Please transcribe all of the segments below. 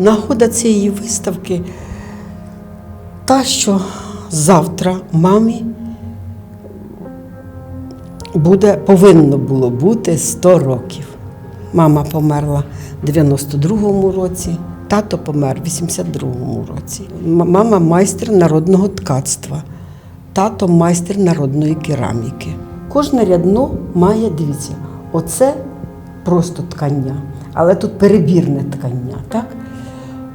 Нагода цієї виставки та, що завтра мамі буде, повинно було бути 100 років. Мама померла в 92-му році, тато помер в 82-му році. Мама майстер народного ткацтва, тато майстер народної кераміки. Кожне рядно має, дивіться, оце просто ткання, але тут перебірне ткання, так?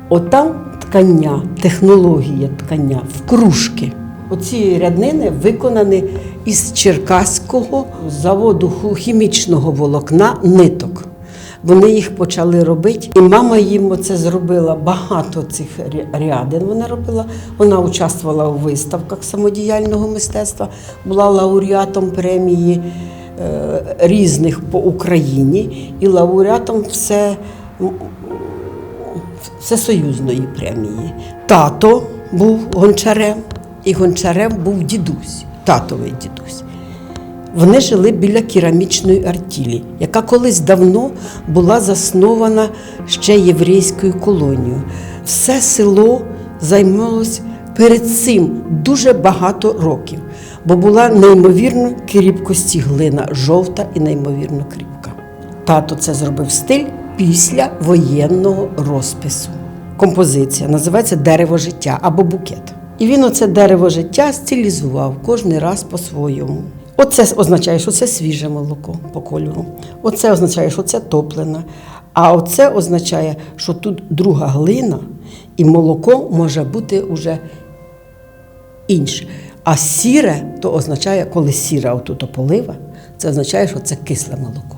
Отам ткання, технологія ткання в кружки. Оці ряднини виконані із черкаського заводу хімічного волокна ниток. Вони їх почали робити, і мама їм оце зробила багато цих рядин. Вона робила. Вона участвувала у виставках самодіяльного мистецтва, була лауреатом премії е, різних по Україні і лауреатом все всесоюзної премії. Тато був гончарем, і гончарем був дідусь, татовий дідусь. Вони жили біля керамічної артілі, яка колись давно була заснована ще єврейською колонією. Все село займалось перед цим дуже багато років, бо була неймовірно кріпкості глина, жовта і неймовірно кріпка. Тато це зробив стиль після воєнного розпису. Композиція називається Дерево життя або букет. І він оце дерево життя стилізував кожен раз по-своєму. Оце означає, що це свіже молоко по кольору. Оце означає, що це топлене. А оце означає, що тут друга глина, і молоко може бути уже інше. А сіре то означає, коли сіра отут полива, це означає, що це кисле молоко.